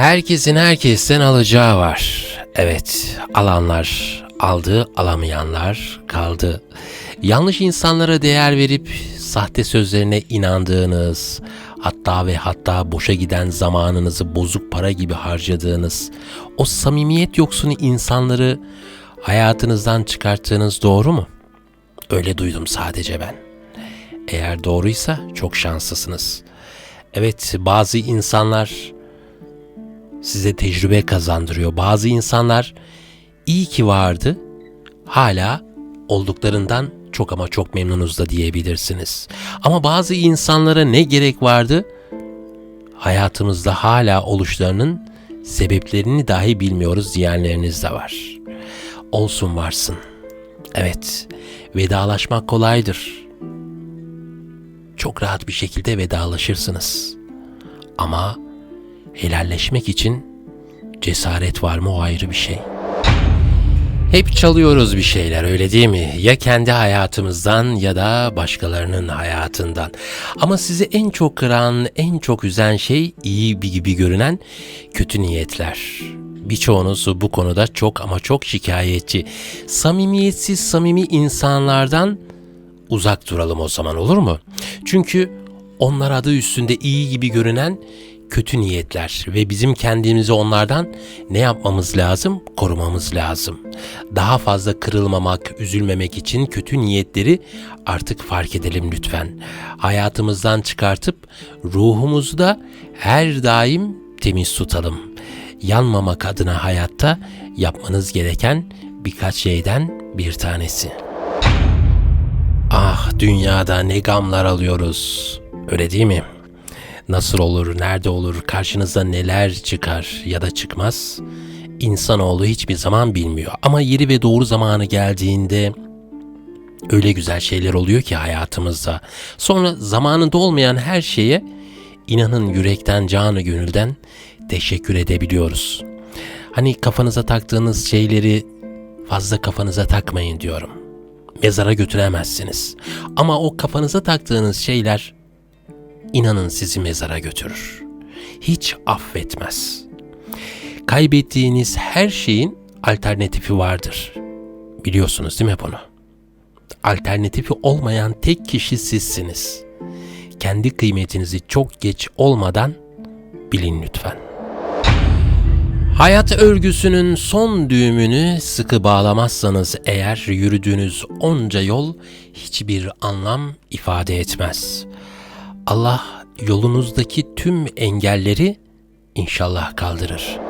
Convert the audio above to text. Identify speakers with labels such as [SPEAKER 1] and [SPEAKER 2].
[SPEAKER 1] Herkesin herkesten alacağı var. Evet, alanlar aldı, alamayanlar kaldı. Yanlış insanlara değer verip sahte sözlerine inandığınız, hatta ve hatta boşa giden zamanınızı bozuk para gibi harcadığınız, o samimiyet yoksunu insanları hayatınızdan çıkarttığınız doğru mu? Öyle duydum sadece ben. Eğer doğruysa çok şanslısınız. Evet, bazı insanlar size tecrübe kazandırıyor. Bazı insanlar iyi ki vardı, hala olduklarından çok ama çok memnunuz da diyebilirsiniz. Ama bazı insanlara ne gerek vardı? Hayatımızda hala oluşlarının sebeplerini dahi bilmiyoruz diyenleriniz de var. Olsun varsın. Evet, vedalaşmak kolaydır. Çok rahat bir şekilde vedalaşırsınız. Ama helalleşmek için cesaret var mı o ayrı bir şey. Hep çalıyoruz bir şeyler öyle değil mi? Ya kendi hayatımızdan ya da başkalarının hayatından. Ama sizi en çok kıran, en çok üzen şey iyi bir gibi görünen kötü niyetler. Birçoğunuz bu konuda çok ama çok şikayetçi. Samimiyetsiz samimi insanlardan uzak duralım o zaman olur mu? Çünkü onlar adı üstünde iyi gibi görünen kötü niyetler ve bizim kendimizi onlardan ne yapmamız lazım? Korumamız lazım. Daha fazla kırılmamak, üzülmemek için kötü niyetleri artık fark edelim lütfen. Hayatımızdan çıkartıp ruhumuzu da her daim temiz tutalım. Yanmamak adına hayatta yapmanız gereken birkaç şeyden bir tanesi. Ah dünyada ne gamlar alıyoruz. Öyle değil mi? Nasıl olur, nerede olur, karşınıza neler çıkar ya da çıkmaz? İnsanoğlu hiçbir zaman bilmiyor. Ama yeri ve doğru zamanı geldiğinde öyle güzel şeyler oluyor ki hayatımızda. Sonra zamanında olmayan her şeye inanın yürekten, canı gönülden teşekkür edebiliyoruz. Hani kafanıza taktığınız şeyleri fazla kafanıza takmayın diyorum. Mezara götüremezsiniz. Ama o kafanıza taktığınız şeyler inanın sizi mezara götürür. Hiç affetmez. Kaybettiğiniz her şeyin alternatifi vardır. Biliyorsunuz değil mi bunu? Alternatifi olmayan tek kişi sizsiniz. Kendi kıymetinizi çok geç olmadan bilin lütfen. Hayat örgüsünün son düğümünü sıkı bağlamazsanız eğer yürüdüğünüz onca yol hiçbir anlam ifade etmez. Allah yolunuzdaki tüm engelleri inşallah kaldırır.